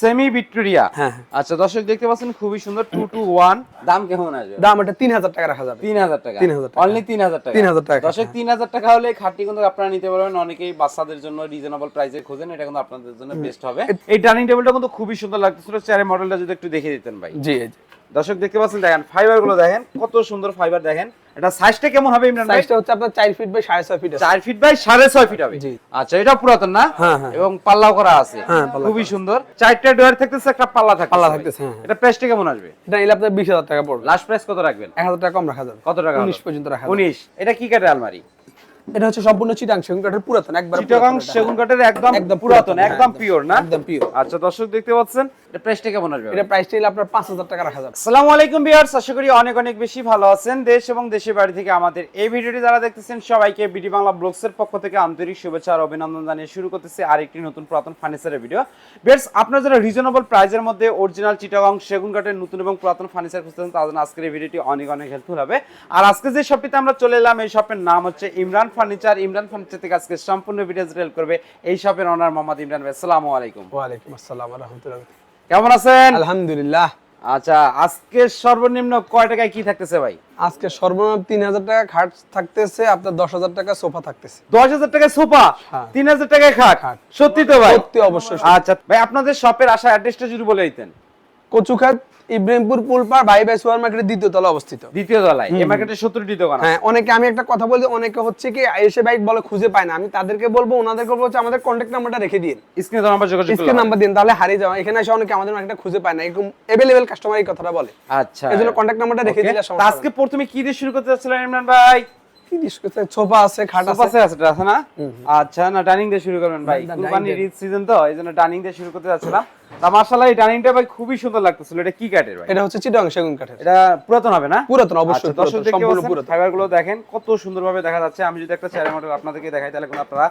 Semi Victoria হ্যাঁ। আচ্ছা দর্শক দেখতে পাচ্ছেন খুবই সুন্দর টু টু ওয়ান দাম কেমন আসবে? দাম এটা তিন হাজার টাকা রাখা যাবে। তিন হাজার টাকা। তিন হাজার অনলি তিন হাজার টাকা। 3,000 টাকা, দর্শক হ্যাঁ। তিন হাজার টাকা হলে খাটটি কিন্তু আপনারা নিতে পারবেন। অনেকেই বাচ্চাদের জন্য রিজনেবল প্রাইসে খোঁজেন এটা কিন্তু আপনাদের জন্য বেস্ট হবে। এই ডাইনিং টেবিলটা কিন্তু খুবই সুন্দর লাগতেছিল। চেয়ারের মডেলটা যদি একটু দেখে দিতেন ভাই। জি জি। দর্শক দেখতে পাচ্ছেন দেখেন ফাইবারগুলো দেখেন কত সুন্দর ফাইবার দেখেন। এটা সাইজটা কেমন হবে ইমরান সাইজটা হচ্ছে আপনার চার ফিট বাই সাড়ে ছয় ফিট আছে। চার ফিট বাই সাড়ে ছয় ফিট হবে। জি। আচ্ছা এটা পুরাতন না? হ্যাঁ, হ্যাঁ। এবং পাল্লাও করা আছে। হ্যাঁ, খুবই সুন্দর। চারটা ডোয়ার থাকতেছে একটা পাল্লা থাকতেছে। পাল্লা। থাকতেছে। এটা প্রাইসটা কেমন আসবে? এটা নিলে আপনার বিশ হাজার টাকা পড়বে। লাস্ট প্রাইস কত রাখবেন? এক হাজার টাকা কম রাখা যাবে। কত টাকা উনিশ পর্যন্ত রাখা যাবে। উনিশ। এটা কি কাঠের আলমারি? এটা হচ্ছে সম্পূর্ণ চিটাং সেগুন কাঠের পুরাতন একবার এটা, সেগুন হ্যাঁ। কাঠের একদম একদম পুরাতন পুরাতন, একদম হ্যাঁ, পিওর না? একদম পিওর আচ্ছা দর্শক দেখতে পাচ্ছেন? এটা প্রাইসটা কেমন আসবে? এটা প্রাইসটা নিলে আপনার পাঁচ হাজার টাকা রাখা যাবে। আসসালামু আলাইকুম ভিউয়ার্স আশা করি অনেক অনেক বেশি ভালো আছেন। দেশ এবং দেশের বাড়ি থেকে আমাদের এই ভিডিওটি যারা দেখতেছেন সবাইকে বিডি বাংলা ব্লগসের পক্ষ থেকে আন্তরিক শুভেচ্ছা আর অভিনন্দন জানিয়ে শুরু করতেছি আরেকটি নতুন পুরাতন ফার্নিচারের ভিডিও ভিউয়ার্স আপনারা যারা রিজনেবল প্রাইসের মধ্যে অরিজিনাল চিটাগং সেগুন কাঠের নতুন এবং পুরাতন ফার্নিচার খুঁজতেছেন তাদের আজকের এই ভিডিওটি অনেক অনেক হেল্পফুল হবে। আর আজকে যে শপটিতে আমরা চলে এলাম এই শপের নাম হচ্ছে ইমরান ফার্নিচার ইমরান ফার্নিচার থেকে আজকে সম্পূর্ণ ভিডিওস রিল করবে এই শপের ওনার মোহাম্মদ ইমরান ভাই। আসসালামু আলাইকুম। ওয়ালাইকুম আসসালাম রহমতুল্লাহ। কেমন আছেন? আলহামদুলিল্লাহ। আচ্ছা আজকে সর্বনিম্ন কয় টাকায় কি থাকতেছে ভাই? আজকে সর্বনিম্ন তিন হাজার টাকা খাট থাকতেছে আপনার দশ হাজার টাকা সোফা থাকতেছে। দশ হাজার টাকায় সোফা? হ্যাঁ। তিন হাজার টাকায় খাট? খাট। সত্যি তো ভাই? সত্যি অবশ্যই আচ্ছা ভাই আপনাদের শপের আসা অ্যাড্রেসটা যদি বলে দিতেন। কচুখাত ইব্রাহিমপুর পুলপাড় ভাই ভাই সুপার মার্কেটের দ্বিতীয় তলা অবস্থিত। দ্বিতীয় তলায়। এই মার্কেটে সত্তরটি দোকান হ্যাঁ অনেকে আমি একটা কথা বলতে অনেকে হচ্ছে কি এসে বাইক বলে খুঁজে পায় না। আমি তাদেরকে বলব ওনাদেরকে বলব আমাদের কন্ট্যাক্ট নাম্বারটা রেখে দিন স্ক্রিনে নাম্বার যোগাযোগ স্ক্রিন নাম্বার দিন তাহলে হারিয়ে যাওয়া এখানে এসে অনেকে আমাদের মার্কেটে খুঁজে পায় না এরকম এভেলেবেল কাস্টমার এই কথাটা বলে। আচ্ছা। এই জন্য কন্ট্যাক্ট নাম্বারটা রেখে দিলে সমস্যা আজকে প্রথমে কি দিয়ে শুরু করতে যাচ্ছিলেন ইমরান ভাই? কি সোফা আছে খাট আছে। আছে আছে না? আচ্ছা না ডাইনিং দিয়ে শুরু করবেন ভাই। কুরবানির ঈদ সিজন তো এই জন্য ডাইনিং দিয়ে শুরু করতে যাচ্ছিলাম। তা মার্শাল্লাহ এই ডাইনিংটা ভাই খুবই সুন্দর লাগতেছিল। এটা কি কাঠের ভাই? এটা হচ্ছে চিটাং সেগুন কাঠের। এটা পুরাতন হবে না? পুরাতন অবশ্যই আচ্ছা, দর্শক দেখতে সম্পূর্ণ পুরাতন। ফাইবারগুলো দেখেন কত সুন্দরভাবে দেখা যাচ্ছে। আমি যদি একটা চেয়ারের মডেল আপনাদেরকে দেখাই তাহলে আপনারা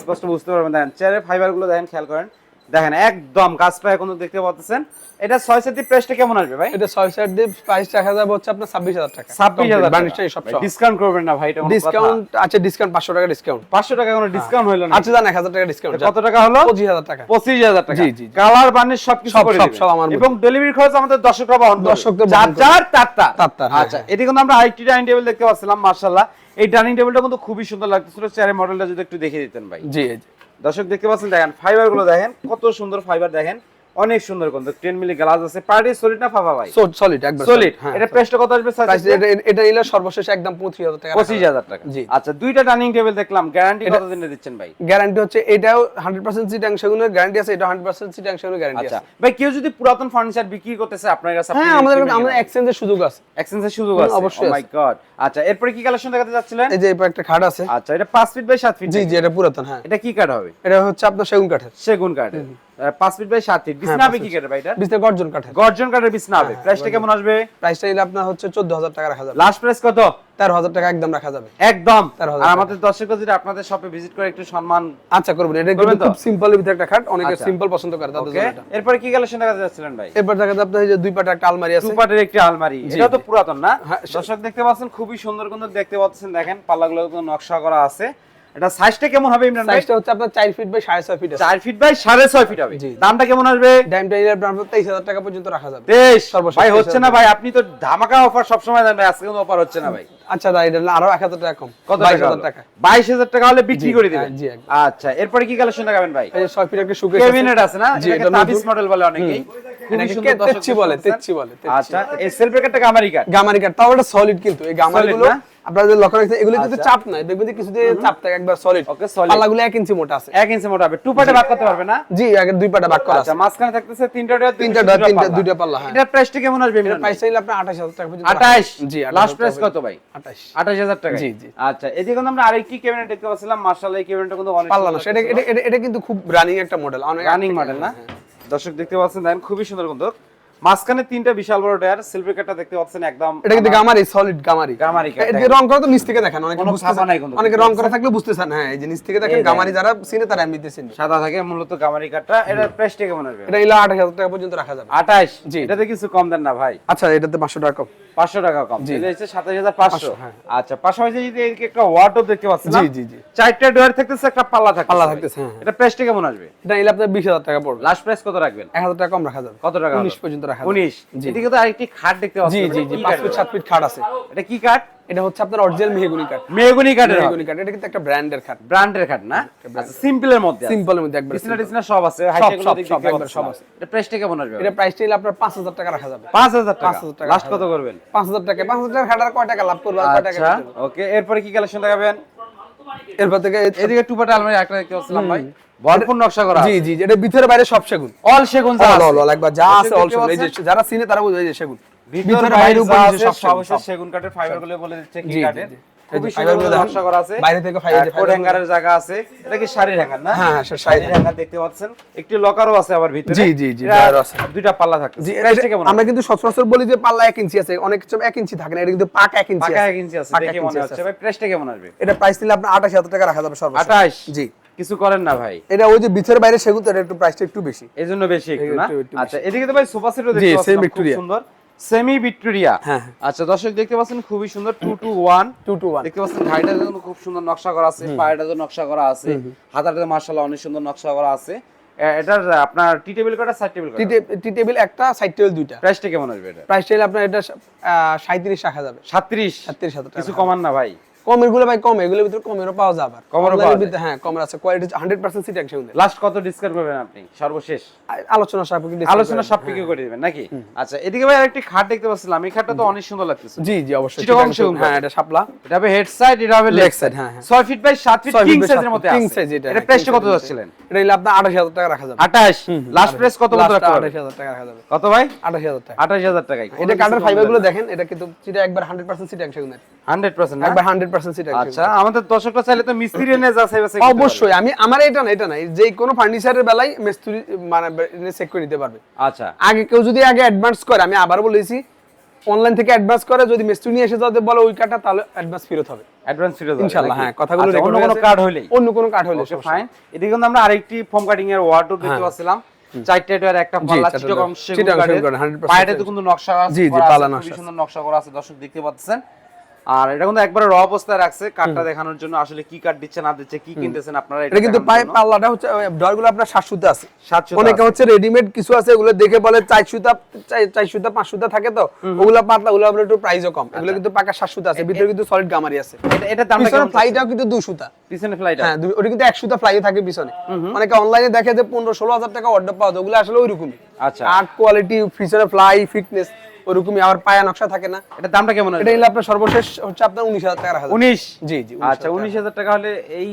স্পষ্ট বুঝতে পারবেন। দেখেন চেয়ারের ফাইবারগুলো দেখেন খেয়াল করেন। দেখেন একদম কাজ পায় কোনো দেখতে পাচ্ছেন। এটা ছয় সেটি প্রাইসটা কেমন আসবে ভাই? এটা ছয় দিয়ে প্রাইস রাখা যাবে হচ্ছে আপনার ছাব্বিশ হাজার টাকা। ছাব্বিশ হাজার সব ডিসকাউন্ট করবেন না ভাই এটা ডিসকাউন্ট আছে ডিসকাউন্ট পাঁচশো টাকা ডিসকাউন্ট পাঁচশো টাকা কোনো ডিসকাউন্ট হলো না। আচ্ছা জান এক হাজার টাকা ডিসকাউন্ট কত টাকা হলো? পঁচিশ হাজার টাকা। পঁচিশ হাজার টাকা। জি, জি। কালার সবকিছু সব, করে সব। সব আমার এবং ডেলিভারি খরচ আমাদের দর্শকরা বহন। দর্শকদের তার। তার। তার, হ্যাঁ, আচ্ছা হ্যাঁ। এটি কিন্তু আমরা আরেকটি ডাইনিং টেবিল দেখতে পাচ্ছিলাম মার্শাল্লাহ এই ডাইনিং টেবিলটা কিন্তু খুবই সুন্দর লাগতেছিল। চেয়ারের মডেলটা যদি একটু দেখে দিতেন ভাই। জি জি। দর্শক দেখতে পাচ্ছেন দেখেন ফাইবারগুলো দেখেন কত সুন্দর ফাইবার দেখেন। অনেক সুন্দর কিন্তু টেন মিলি গ্লাস আছে। পার্টি সলিড না ফাফা ভাই? সলিড একবার সলিড হ্যাঁ এটা প্রাইসটা কত আসবে স্যার এটা এটা নিলে সর্বশেষ একদম পঁচিশ হাজার টাকা। পঁচিশ হাজার টাকা। জি। আচ্ছা দুইটা ডাইনিং টেবিল দেখলাম। গ্যারান্টি কত দিনে দিচ্ছেন ভাই? গ্যারান্টি হচ্ছে এটাও হান্ড্রেড পার্সেন্ট সিট অংশগুলোর গ্যারান্টি আছে এটা হান্ড্রেড পার্সেন্ট সিট অংশগুলোর গ্যারান্টি আচ্ছা। আছে। ভাই কেউ যদি পুরাতন ফার্নিচার বিক্রি করতেছে আপনার কাছে হ্যাঁ আমাদের আমাদের এক্সচেঞ্জের সুযোগ আছে। এক্সচেঞ্জের সুযোগ আছে? অবশ্যই ও মাই গড আচ্ছা এরপরে কি কালেকশন দেখাতে যাচ্ছিলেন? এই যে এরপর একটা খাট আছে। আচ্ছা এটা 5 ফিট বাই 7 ফিট জি জি এটা পুরাতন হ্যাঁ। এটা কি কাঠ হবে? এটা হচ্ছে আপনার সেগুন কাঠের। সেগুন কাঠ 5 ফিট বাই 7 ফিট। বিছনা হবে কি কাঠের ভাই এটা? বিশটা গর্জন কাঠের। গর্জন কাঠের বিছনা হ্যাঁ, হবে প্রাইসটা কেমন আসবে? প্রাইসটা আপনার হচ্ছে চোদ্দ হাজার টাকা রাখা যাবে। লাস্ট প্রাইস কত? তেরো হাজার টাকা একদম রাখা যাবে। একদম। আর আমাদের দর্শকরা যদি আপনাদের শপে ভিজিট করে একটু সম্মান আচ্ছা করবেন। এটা কিন্তু খুব সিম্পল ভিতরে একটা খাট। অনেকে আচ্ছা। সিম্পল পছন্দ করে তাদের জন্য এটা। এরপরে কি কালেকশন দেখাতে যাচ্ছিলেন ভাই? এরপর দেখা যাবে আপনার যে দুই পাটা একটা আলমারি আছে। টু পার্টের একটি আলমারি। এটা তো পুরাতন না? হ্যাঁ, দর্শক দেখতে পাচ্ছেন খুবই সুন্দর কিন্তু দেখতে পাচ্ছেন। দেখেন পাল্লাগুলো নকশা করা আছে। এটা সাইজটা কেমন হবে ইমরান ভাই? সাইজটা হচ্ছে আপনার চার ফিট বাই সাড়ে ছয় ফিট আছে। চার ফিট বাই সাড়ে ছয় ফিট হবে। দামটা কেমন আসবে? নিলে আপনার তেইশ হাজার টাকা পর্যন্ত রাখা যাবে। বেশ ভাই হচ্ছে না ভাই আপনি তো ধামাকা অফার সবসময় দেন ভাই আজকে কিন্তু অফার হচ্ছে না ভাই। আচ্ছা দাদা এটা আরও এক হাজার টাকা কম। কত বাইশ টাকা হাজার টাকা। হলে বিক্রি করে দিবেন। জি, আচ্ছা এরপরে কি কালেকশন দেখাবেন ভাই? এই যে ছয় ফিট একটা সুকেশ ক্যাবিনেট আছে। না? এটা তাবিজ মডেল বলে অনেকেই। আচ্ছা এই সেলফ ব্রেকারটা গামারি গামারি কাঠ তাও এটা সলিড কিন্তু। এই গামারিগুলো না? আপনারা যদি লক্ষ্য রাখছেন এগুলো কিন্তু আচ্ছা। চাপ নাই দেখবেন যে কিছু চাপ থাকে একবার সলিড Okay, solid। পাল্লাগুলো এক ইঞ্চি মোটা আছে। এক ইঞ্চি মোটা হবে। টু পার্টে ভাগ করতে পারবে না? জি আগে দুই পাটা ভাগ করা আছে। আচ্ছা মাঝখানে থাকতেছে তিনটা ডয়ার তিনটা ডয়ার, তিনটা- দুইটা পাল্লা, হ্যাঁ। এটা প্রাইসটা কেমন আসবে প্রাইস চাইলে আঠাশ হাজার টাকা পর্যন্ত রাখা আঠাশ? যাবে। জি লাস্ট প্রাইস কত ভাই? আঠাশ। আঠাশ হাজার টাকা। জি, জি। আচ্ছা এদিকে আমরা আরেকটি ক্যাবিনেট দেখতে পাচ্ছিলাম মার্শাল্লাহ এই ক্যাবিনেটটা কিন্তু অনেক পাল্লা না সেটা এটা এটা- এটা কিন্তু খুব রানিং একটা মডেল অনেক রানিং মডেল না? দর্শক দেখতে পাচ্ছেন দেখেন খুবই সুন্দর কিন্তু। মাঝখানে তিনটা বিশাল বড় ডয়ার সিলভার কাটটা দেখতে পাচ্ছেন একদম এটা কিন্তু গামারি সলিড গামারি। গামারি এদিকে রং করা তো নিচ থেকে দেখেন অনেকে বুঝতে নাই কিন্তু। অনেকে রং করা থাকলে বুঝতেছেন হ্যাঁ এই যে নিচ থেকে দেখেন গামারি যারা চিনে তারা এমনিতে চিনবে। সাদা থাকে মূলত গামারি কাঠটা এটার প্রাইসটা কেমন আসবে এটা ইলা আঠাশ হাজার টাকা পর্যন্ত রাখা যাবে। আঠাশ? জি। এটাতে কিছু কম দেন না ভাই। আচ্ছা এটাতে পাঁচশো টাকা কম। পাঁচশো টাকা কম। এটা হচ্ছে সাতাশ হাজার পাঁচশো। পাঁচশো, হ্যাঁ। আচ্ছা পাশাপাশি যদি এদিকে একটা ওয়াটও দেখতে পাচ্ছেন জি জি জি। চারটা ডয়ার থাকতেছে একটা পাল্লা থাকতেছে। পাল্লা থাকতেছে, হ্যাঁ, হ্যাঁ। এটা প্রাইসটা কেমন আসবে। এটা নিলে আপনার বিশ হাজার টাকা পড়বে। লাস্ট প্রাইস কত রাখবেন? এক হাজার টাকা কম রাখা যাবে। কত টাকা উনিশ পর্যন্ত রাখা যাবে উনিশ। জি। এদিকে তো আরেকটি খাট দেখতে জি জি জি পাঁচ ফিট সাত ফিট খাট আছে। এটা কি কাঠ? এটা হচ্ছে আপনার অরিজিনাল মেহগুনি কাঠ। মেহগুনি কাঠের মেহগুনি কাঠ। এটা কিন্তু একটা ব্র্যান্ডের খাট। ব্র্যান্ডের খাট না? সিম্পলের মধ্যে সিম্পলের মধ্যে একবার বিছনা টিছনা সব আছে। সব, সব, সব, একবার সব আছে। এটা প্রাইসটা কেমন আসবে? এটা প্রাইস নিলে আপনার পাঁচ হাজার টাকা রাখা যাবে। পাঁচ হাজার টাকা? 5,000 টাকা লাস্ট কত করবেন? পাঁচ হাজার টাকা পাঁচ হাজার টাকা খাটার কয় টাকা লাভ করবে? আর কয় টাকা আচ্ছা? ওকে এরপরে কি কালেকশন দেখাবেন? এরপর থেকে এদিকে টুপাটা আলমারি একটা দেখতে পাচ্ছিলাম ভাই। ভরপুর নকশা করা জি জি জি, এটা ভিতরে বাইরে সব সেগুন। অল সেগুন যা অল অল একবার যা আছে অল সেগুন। এই যে যারা চিনে তারা বুঝে যে সেগুন। ভিতর বাইরে উপরে যা সব সব সেগুন। কাঠের ফাইবারগুলো বলে দিচ্ছে কি জি, জি, কাঠের? এই যে গুলো নকশা করা আছে। বাইরে থেকে fiber- আর fiber কোডগুলো হ্যাঙ্গারের জায়গা আছে। এটা কি শাড়ি হ্যাঙ্গার না? শাড়ি শাড়ি হ্যাঙ্গার। দেখতে পাচ্ছেন? একটি লকারও আছে আবার ভিতরে। জি, জি, জি, এটা আছে। দুইটা পাল্লা থাকে জি প্রাইসটা এটা- কেমন আমরা কিন্তু সচরাচর বলি যে পাল্লা এক ইঞ্চি আছে। অনেক কিছু এক ইঞ্চি থাকে না। এটা কিন্তু পাকা এক ইঞ্চি পাকা আছে। এক ইঞ্চি আছে। দেখে মনে হচ্ছে। আছে। ভাই প্রাইসটা কেমন আসবে? এটা প্রাইস নিলে আপনার আঠাশ হাজার টাকা রাখা যাবে সর্বোচ্চ। আঠাশ? জি। কিছু করেন না ভাই। এটা ওই যে ভিতরে বাইরে সেগুন তো এটা একটু প্রাইসটা একটু বেশি। এই জন্য বেশি একটু না। আচ্ছা এদিকে তো ভাই সোফা সেটও দেখতে পাচ্ছেন খুব। সুন্দর। সেমি ভিক্টোরিয়া হ্যাঁ, আচ্ছা দর্শক দেখতে পাচ্ছেন খুবই সুন্দর two two one two two one দেখতে পাচ্ছেন ঘাড়িটা জন্য খুব সুন্দর নকশা করা আছে পায়েটা জন্য নকশা করা আছে হাতাটা মার্শাল্লাহ অনেক সুন্দর নকশা করা আছে। এটার আপনার টি টেবিল কাটা সাইড টেবিল কাটা টি টেবিল একটা সাইড টেবিল দুইটা। প্রাইসটা কেমন আসবে এটা? প্রাইস চাইলে আপনার এটা সাঁত্রিশ রাখা যাবে 37 সাতত্রিশ হাজার টাকা। কিছু কমান না ভাই। কমেরগুলো ভাই কম এগুলোর ভিতরে কমেরও পাওয়া যাবে। কমেরও পাওয়া ভিতরে হ্যাঁ কমের আছে কোয়ালিটি হান্ড্রেড পার্সেন্ট সিট একশো লাস্ট কত ডিসকাউন্ট করবেন আপনি? সর্বশেষ। আলোচনা সাপেক্ষে আলোচনা করে- সবকিছু করে দিবেন নাকি? আচ্ছা এদিকে ভাই আরেকটি খাট দেখতে পাচ্ছিলাম এই খাটটা তো অনেক সুন্দর লাগতেছে। জি জি অবশ্যই। চিটাগং সেগুন হ্যাঁ এটা শাপলা। এটা হবে হেড সাইড এটা হবে লেগ সাইড হ্যাঁ, হ্যাঁ। 6 ফিট বাই 7 ফিট কিং সাইজের মধ্যে আছে। size এটা, এটা হ্যাঁ, প্রাইসটা king কত যাচ্ছিলেন? এটা নিলে আপনার আঠাশ হাজার টাকা রাখা যাবে। 28 লাস্ট প্রাইস কত মতো পারবেন? আঠাশ হাজার টাকা রাখা যাবে। কত ভাই? আঠাশ হাজার টাকা। 28000 টাকায়। এটা কাঠের ফাইবারগুলো দেখেন এটা কিন্তু চিটা একবার হান্ড্রেড পার্সেন্ট সিট একশো 100% না? একবার হান্ড্রেড পার্সেন্ট সিট আচ্ছা আমাদের দর্শকরা চাইলে তো মিস্ত্রি এনে যাচাই বাছাই অবশ্যই আমি আমার এটা না এটা না যে কোনো ফার্নিচারের বেলায় মিস্ত্রি মানে চেক করে নিতে পারবে। আচ্ছা। আগে কেউ যদি আগে অ্যাডভান্স করে আমি আবার বলেছি অনলাইন থেকে অ্যাডভান্স করে যদি মিস্ত্রি নিয়ে এসে যাদের বলে ওই কার্ডটা তাহলে অ্যাডভান্স ফেরত হবে। অ্যাডভান্স ফিরে ইনশাআল্লাহ হ্যাঁ কথাগুলো অন্য কোনো কার্ড আছে। অন্য কোনো কার্ড হলে ফাইন এদিকে কিন্তু আমরা আরেকটি ফোম কাটিং এর ওয়ার্ডরোব দেখতে। পাচ্ছিলাম। চারটে ডয়ার একটা পাল্লা চিটাগং সেগুন চিটাগং কাঠের। সেগুন কাঠের, 100% পায়েটাতে কিন্তু নকশা জি, জি, করা আছে, পাল্লা খুবই নকশা সুন্দর নকশা করা আছে দর্শক দেখতে পাচ্ছেন। আর এটা কিন্তু একবারে র অবস্থায় রাখছে কাঠটা দেখানোর জন্য আসলে কি কাঠ দিচ্ছে না দিচ্ছে কি কিনতেছেন আপনারা এটা কিন্তু পায়ে পাল্লাটা হচ্ছে ডরগুলো আপনার সাত সুতা আছে। সাত সুতা অনেকে হচ্ছে রেডিমেড কিছু আছে এগুলো দেখে বলে চার সুতা চার- সুতা পাঁচ সুতা থাকে তো ওগুলো পাতলা ওগুলো আপনার একটু প্রাইসও কম। এগুলো কিন্তু পাকা সাত সুতা আছে ভিতরে কিন্তু সলিড গামারি আছে। এটা এটার দামটা কেমন ফ্লাইটাও কিন্তু দুই সুতা। পিছনে ফ্লাইট হ্যাঁ ওটা কিন্তু এক সুতা ফ্লাই থাকে পিছনে। অনেকে অনলাইনে দেখে যে পনেরো ষোলো হাজার টাকা অর্ডার পাওয়া যায় ওগুলো আসলে ওইরকমই। আচ্ছা। আর্ট কোয়ালিটি পিছনে ফ্লাই ফিটনেস ওরকমই আবার পায়া নকশা থাকে না। এটা দামটা কেমন এটা নিলে আপনার সর্বশেষ হচ্ছে আপনার উনিশ হাজার টাকা উনিশ? 19 জি জি আচ্ছা উনিশ হাজার টাকা হলে এই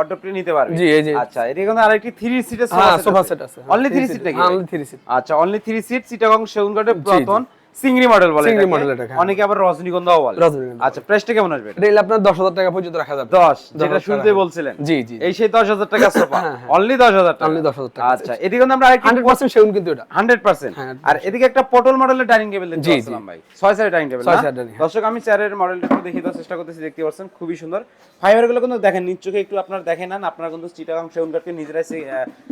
অর্ডারটি নিতে পারবে। জি, এই যে। আচ্ছা এর কিন্তু আরেকটি থ্রি সিটের হ্যাঁ সোফা সেট আছে। অনলি থ্রি সিট নাকি? অনলি থ্রি সিট আচ্ছা অনলি থ্রি সিট সিটাগং সেগুন কাঠের পুরাতন সিংড়ি মডেল বলে model এটাকে, হ্যাঁ। অনেকে আবার রজনীগন্ধাও বলে রজনীগন্ধা। আচ্ছা প্রাইসটা কেমন আসবে এটা? এটা আপনার দশ হাজার টাকা পর্যন্ত রাখা যাবে দশ যেটা হাজার শুরুতে টাকা। বলছিলেন জি জি এই সেই দশ হাজার টাকা সোফা। অনলি দশ হাজার টাকা Only 10,000 টাকা। আচ্ছা এদিকে কিন্তু আমরা আরেকটি হান্ড্রেড পার্সেন্ট সেগুন কিন্তু এটা হান্ড্রেড পার্সেন্ট হ্যাঁ, আর এদিকে একটা পটল মডেলের ডাইনিং টেবিল দেখতে। পাচ্ছিলাম ভাই সাইড ডাইনিং টেবিল হ্যাঁ। দর্শক আমি চেয়ারের মডেলটা একটু দেখিয়ে দেওয়ার চেষ্টা করতেছি দেখতে পাচ্ছেন খুবই সুন্দর ফাইবারগুলো কিন্তু দেখেন নিচ চোখে একটু আপনারা দেখেন নেন আপনারা কিন্তু চিটাগাং সেগুন কাঠকে নিজেরাই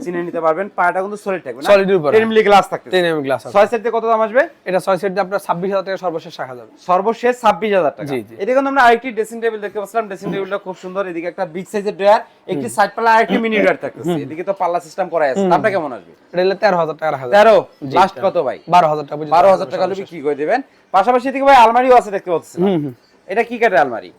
চিনে নিতে পারবেন পায়াটা কিন্তু সলিড থাকবে না এর উপরে। মিলি গ্লাস থাকবে টেন এম গ্লাস সাইড কত দাম আসবে এটা ছয় সেট আপনার ছাব্বিশ হাজার টাকা সর্বশেষ রাখা যাবে। সর্বশেষ ছাব্বিশ হাজার টাকা। জি, জি। এদিকে কিন্তু আমরা আরেকটি ড্রেসিং টেবিল দেখতে পাচ্ছিলাম। ড্রেসিং টেবিলটা খুব সুন্দর। এদিকে একটা বিগ সাইজের ড্রয়ার একটি সাইড পাল্লা আরেকটি মিনি ড্রয়ার থাকতেছে। এদিকে তো পাল্লা সিস্টেম করা আছে। দামটা কেমন আসবে? এটা তেরো হাজার টাকা রাখা যাবে। তেরো? লাস্ট কত ভাই? বারো হাজার টাকা বারো হাজার টাকা বিক্রি করে দেবেন। পাশাপাশি এদিকে ভাই আলমারিও আছে দেখতে পাচ্ছি এটা কি কাঠের আলমারি?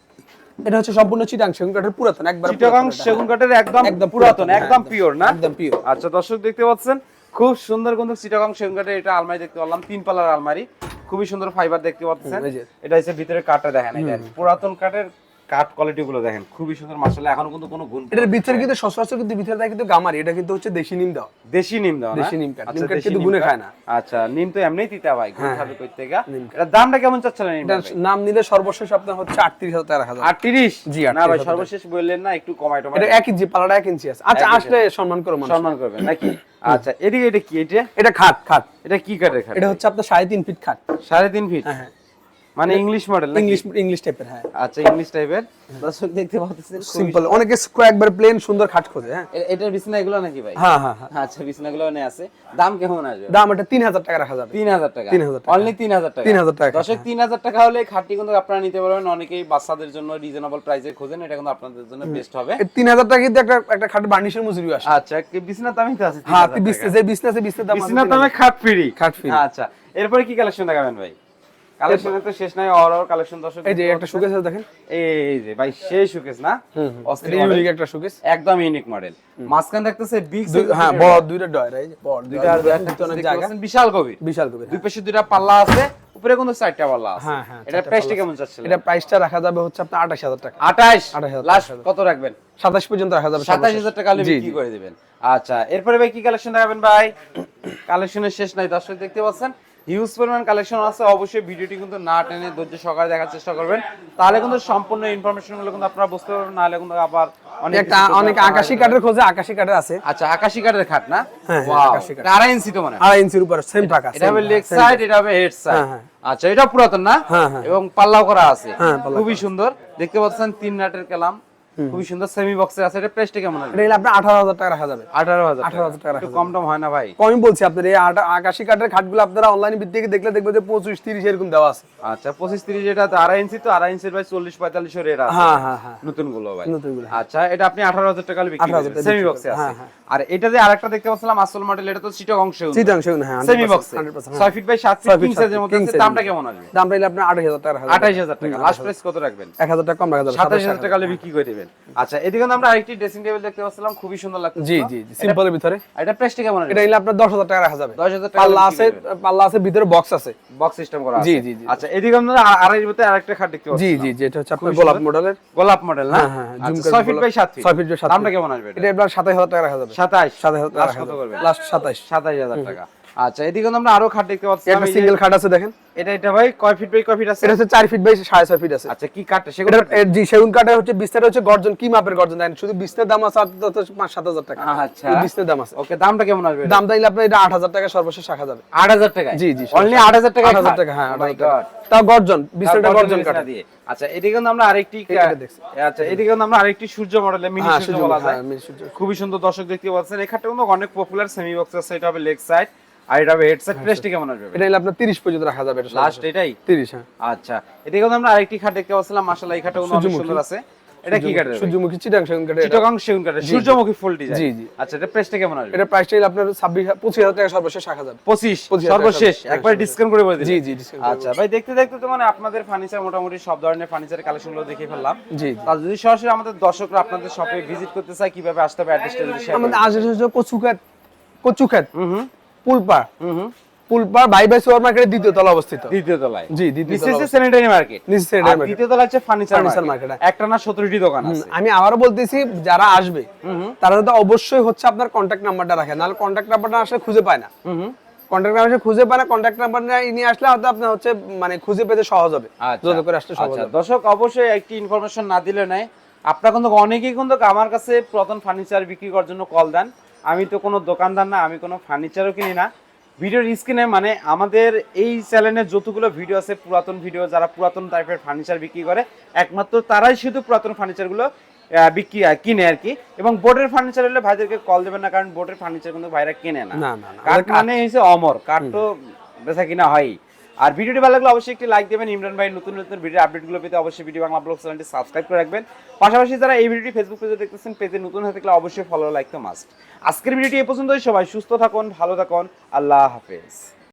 এটা হচ্ছে সম্পূর্ণ চিটাং সেগুন কাঠের পুরাতন একবার এটা, সেগুন। কাঠের একদম একদম পুরাতন একদম। পিওর না? একদম pure। আচ্ছা দর্শক দেখতে পাচ্ছেন খুব সুন্দর কিন্তু চিটাগাং সেগুন কাঠের এটা আলমারি দেখতে পারলাম তিন পাল্লার আলমারি। খুবই সুন্দর ফাইবার দেখতে পাচ্ছেন। এটা হচ্ছে ভিতরে কাঠটা দেখেন এটা পুরাতন কাঠের কাঠ কোয়ালিটি গুলো দেখেন খুবই সুন্দর মাশাআল্লাহ এখনও কিন্তু কোনো গুণ এটার ভিতরে কিন্তু সচরাচর কিন্তু ভিতরে থাকে কিন্তু গামারি এটা কিন্তু হচ্ছে দেশি নিম দাও দেশি নিম দাও দেশি নিম কাঠ। আচ্ছা, নিম কাঠ কিন্তু গুণে খায় না। আচ্ছা নিম তো এমনিই তিতা ভাই গুণ হ্যাঁ, খাবে কই থেকে এটা দামটা কেমন চাচ্ছিলেন নিম এটার নাম নিলে সর্বশেষ আপনার হচ্ছে আটত্রিশ হাজার টাকা রাখা যাবে 38 জি, না ভাই সর্বশেষ বললেন না একটু কমাই টমাই এটা এক ইঞ্চি পালাটা এক ইঞ্চি আছে। আচ্ছা আসলে সম্মান করো মানুষ সম্মান করবেন নাকি? আচ্ছা এদিকে এটা কি? এটা? এটা খাট খাট এটা কি কাঠের খাট এটা হচ্ছে আপনার সাড়ে তিন ফিট খাট সাড়ে তিন ফিট? হ্যাঁ হ্যাঁ। মানে ইংলিশ মডেল ইংলিশ ইংলিশ টাইপের হ্যাঁ। আচ্ছা ইংলিশ টাইপের দর্শক দেখতে পাচ্ছেন সিম্পল অনেকে একবার প্লেন সুন্দর খাট খোঁজে হ্যাঁ। এটার বিছনা এগুলো নাকি ভাই? হ্যাঁ হ্যাঁ হ্যাঁ। আচ্ছা নিয়ে আছে দাম কেমন আসবে? দাম এটা তিন হাজার টাকা রাখা যাবে। তিন হাজার টাকা? 3,000 টাকা। অনলি তিন হাজার টাকা? 3,000 টাকা, দর্শক তিন হাজার টাকা হলে খাটটি কিন্তু আপনারা নিতে পারবেন। অনেকেই বাচ্চাদের জন্য রিজনেবল প্রাইসে খোঁজেন এটা কিন্তু আপনাদের জন্য বেস্ট হবে। এই তিন হাজার টাকা কিন্তু একটা একটা খাট বার্নিশের মজুরি আসে। আচ্ছা কি বিছনার দামই তো আছে হ্যাঁ 3,000 টাকা। যে বিজনেস বিজনেস দাম বিছনার দামে খাট ফ্রি খাট free। আচ্ছা এরপরে কি কালেকশন দেখাবেন ভাই? তো শেষ নাই অর কালেকশন দর্শক এই যে একটা আছে দেখেন। এই যে ভাই সেই সুকেস না? অস্থির ইউনিক একটা সুকেস একদম ইউনিক মডেল মাঝখান দেখতেছে বিগ হ্যাঁ বড় দুইটা ডয়ার এই বড় দুইটা অনেক জায়গা বিশাল গভীর। বিশাল কবি দুই পাশে দুইটা পাল্লা আছে উপরে কিন্তু চারটা পাল্লা আছে। হ্যাঁ, হ্যাঁ, এটা প্রাইসটা কেমন চাচ্ছিলেন এটা প্রাইসটা রাখা যাবে হচ্ছে আপনার আঠাশ হাজার টাকা। 28 28,000 লাস্ট কত রাখবেন? সাতাশ পর্যন্ত রাখা যাবে 27000 টাকা হলে বিক্রি করে দিবেন। আচ্ছা এরপরে ভাই কি কালেকশন রাখবেন ভাই? কালেকশনের শেষ নাই দর্শক দেখতে পাচ্ছেন। হিউজ পরিমাণ কালেকশন আছে অবশ্যই ভিডিওটি কিন্তু না টেনে ধৈর্য সহকারে দেখার চেষ্টা করবেন। তাহলে কিন্তু সম্পূর্ণ ইনফরমেশনগুলো কিন্তু আপনারা বুঝতে পারবেন নাহলে কিন্তু আবার অনেক অনেক আকাশি কাঠের খোঁজে আকাশি কাঠের আছে। আচ্ছা আকাশি কাঠের খাট না? হ্যাঁ, আড়াই ইঞ্চি তো মানে হয়। আড়াই ইঞ্চির উপর সেম টাকা এটা হবে লেগ সাইড এটা হবে হেড সাইড হ্যাঁ, হ্যাঁ। আচ্ছা এটা পুরাতন না? হ্যাঁ, হ্যাঁ। এবং পাল্লাও করা আছে। হ্যাঁ, খুবই সুন্দর। দেখতে পাচ্ছেন তিন নাটের কালাম। খুবই সুন্দর সেমি বক্সে আছে। এটা প্রাইসটা কেমন হবে? এটা হলে আপনার আঠারো হাজার টাকা রাখা যাবে। আঠারো হাজার 18,000 টাকা একটু রাখা কম টম হয় না ভাই? কমই বলছি আপনার এই আকাশি কাঠের খাটগুলো আপনারা অনলাইনে ভিত্তিকে দেখলে দেখবেন যে পঁচিশ তিরিশ এরকম দেওয়া আছে। আচ্ছা পঁচিশ তিরিশ এটা তো আড়াই ইঞ্চি তো আড়াই ইঞ্চির ভাই চল্লিশ পঁয়তাল্লিশ রেট আছে। হ্যাঁ হ্যাঁ হ্যাঁ। নতুনগুলো ভাই। নতুনগুলো। আচ্ছা এটা আপনি আঠারো হাজার টাকা বিক্রি 18,000 টাকা সেমি বক্সে আছে। হ্যাঁ, হ্যাঁ। আর এটা যে আরেকটা দেখতে পাচ্ছিলাম আসল মডেল এটা তো সিটক অংশ চিটাং সেগুন হ্যাঁ সেমি বক্সে 100% ছয় ফিট বাই সাত ফিট ছয় feet, কিং সাইজের মধ্যে আছে। দামটা কেমন আসবে দাম আপনার আঠাশ হাজার টাকা রাখা যাবে আঠাইশ হাজার টাকা। লাস্ট প্রাইস কত রাখবেন এক হাজার টাকা কম রাখা যাবে সাতাশ হাজার টাকা হলে বিক্রি করে দিবেন। আচ্ছা এদিকে আমরা আরেকটি ড্রেসিং টেবিল দেখতে পাচ্ছিলাম খুবই সুন্দর লাগছে জি জি সিম্পলের ভিতরে। এটা প্রাইসটা কেমন এটা নিলে আপনার দশ হাজার টাকা রাখা যাবে। 10,000 টাকা পাল্লা আছে পাল্লা আছে ভিতরে বক্স আছে। বক্স সিস্টেম করা আছে। জি, জি। আচ্ছা এদিকে আমরা আ- ভিতরে আরেকটা খাট দেখতে পাচ্ছি জি জি এটা হচ্ছে আপনার গোলাপ মডেলের গোলাপ মডেল না? হ্যাঁ, হ্যাঁ, হ্যাঁ, আচ্ছা, ফিট বাই সাত ফিট ছয় ফিট বাই সাত দামটা কেমন আসবে এটা? আপনার সাতাশ হাজার টাকা রাখা যাবে। সাতাশ সাতাশ হাজার টাকা। লাস্ট রাখা কত লাস্ট সাতাশ সাতাশ হাজার টাকা। আচ্ছা এদিকে আমরা আরও খাট দেখতে পাচ্ছি। একটা সিঙ্গেল খাট আছে দেখেন। এটা এটা ভাই কয় ফিট বাই কয় ফিট আছে? এটা হচ্ছে চার ফিট বাই সাড়ে ছয় ফিট আছে। আচ্ছা কি সেগুলো জি সেগুন কাঠের হচ্ছে বিস্তার হচ্ছে গর্জন কি মাপের গর্জন দেন শুধু বিস্তার দাম আছে আর তো হচ্ছে পাঁচ সাত হাজার টাকা। আচ্ছা। বিস্তার দাম আছে। ওকে দামটা কেমন আসবে দাম আপনার এটা আট হাজার টাকা সর্বশেষ রাখা যাবে আট হাজার টাকা জি, জি, অনলি আট হাজার টাকা আট হাজার টাকা হ্যাঁ টাকা। তাও গর্জন বিস্তারটা গর্জন কাঠ দিয়ে। আচ্ছা এদিকে আমরা আরেকটি আচ্ছা এদিকে আমরা আরেকটি সূর্য মডেলের মিনি হ্যাঁ সূর্য সূর্য বলা যায়। হ্যাঁ, মিনি। খুবই সুন্দর দর্শক দেখতে পাচ্ছেন। এই খাটটা অনেক পপুলার সেমি বক্স আছে এটা হবে লেগ সাইড আর এটা হবে প্রেসটি কেমন আসবে? এটা নিলে আপনার তিরিশ পর্যন্ত রাখা যাবে এটা লাস্ট এটাই? হ্যাঁ। আচ্ছা এদিকে আমরা আরেকটি খাট দেখতে পাচ্ছিলাম মাশাআল্লাহ এই খাটটা অনেক সুন্দর আছে। এটা কি কাঠের সূর্যমুখী চিটাং সেগুন কাঠের এটা। সেগুন কাঠের সূর্যমুখী ফুল ডিজাইন জি, জি। আচ্ছা এটা কেমন আসবে? আপনার টাকা সর্বশেষ রাখা যাবে। 25 25 সর্বশেষ। একবার ডিসকাউন্ট করে বলে দিন জি, জি, discount আচ্ছা ভাই দেখতে দেখতে তো মানে আপনাদের ফার্নিচার মোটামুটি সব ধরনের ফার্নিচারের কালেকশনগুলো দেখে ফেললাম। জি যদি সরাসরি আমাদের দর্শকরা আপনাদের শপে ভিজিট করতে চায় কীভাবে আসতে হবে অ্যাড্রেসটা যদি আমাদের হুম। পুলপা হুম হুম। বাই বাই সুপার মার্কেটের দ্বিতীয় তলা অবস্থিত। দ্বিতীয় তলায়। জি দ্বিতীয় তলা স্যানিটারি মার্কেট নিচে আর market। দ্বিতীয় তলা হচ্ছে ফার্নিচার Furniture মার্কেট একটা না 17টি দোকান আছে। আমি আবারও বলতেছি যারা আসবে তারা তো অবশ্যই হচ্ছে আপনার কন্ট্যাক্ট নাম্বারটা রাখেন নাহলে কন্ট্যাক্ট নাম্বারটা আসলে খুঁজে পায় না। কন্ট্যাক্ট নাম্বার খুঁজে পায় না কন্ট্যাক্ট নাম্বার নিয়ে আসলে হয়তো আপনার হচ্ছে মানে খুঁজে পেতে সহজ হবে। আচ্ছা যোগাযোগ করে আসলে সহজ আচ্ছা। হবে। দর্শক অবশ্যই একটি ইনফরমেশন না দিলে নাই আপনারা কিন্তু অনেকেই কিন্তু আমার কাছে পুরাতন ফার্নিচার বিক্রি করার জন্য কল দেন। আমি তো কোনো দোকানদার না আমি কোনো ফার্নিচারও কিনি না। ভিডিওর স্ক্রিনে মানে আমাদের এই চ্যানেলের যতগুলো ভিডিও আছে পুরাতন ভিডিও যারা পুরাতন টাইপের ফার্নিচার বিক্রি করে একমাত্র তারাই শুধু পুরাতন ফার্নিচারগুলো বিক্রি কিনে আর কি। এবং বোর্ডের ফার্নিচার হলে ভাইদেরকে কল দেবেন না কারণ বোর্ডের ফার্নিচার কিন্তু ভাইরা কেনে না। কাঠ মানে হচ্ছে অমর। কাঠ তো বেচা কিনা হয় আর ভিডিওটি ভালো লাগলে অবশ্যই একটি লাইক দেবেন। ইমরান ভাই নতুন নতুন ভিডিও আপডেটগুলো পেতে অবশ্যই ভিডিও বাংলা ব্লগ চ্যানেলটি সাবস্ক্রাইব করে রাখবেন। পাশাপাশি যারা এই ভিডিওটি ফেসবুক পেজে দেখতেছেন পেজে নতুন হয়ে থাকলে অবশ্যই ফলো লাইক তো মাস্ট আজকের ভিডিওটি এ পর্যন্তই। সবাই সুস্থ থাকুন, ভালো থাকুন। আল্লাহ হাফেজ।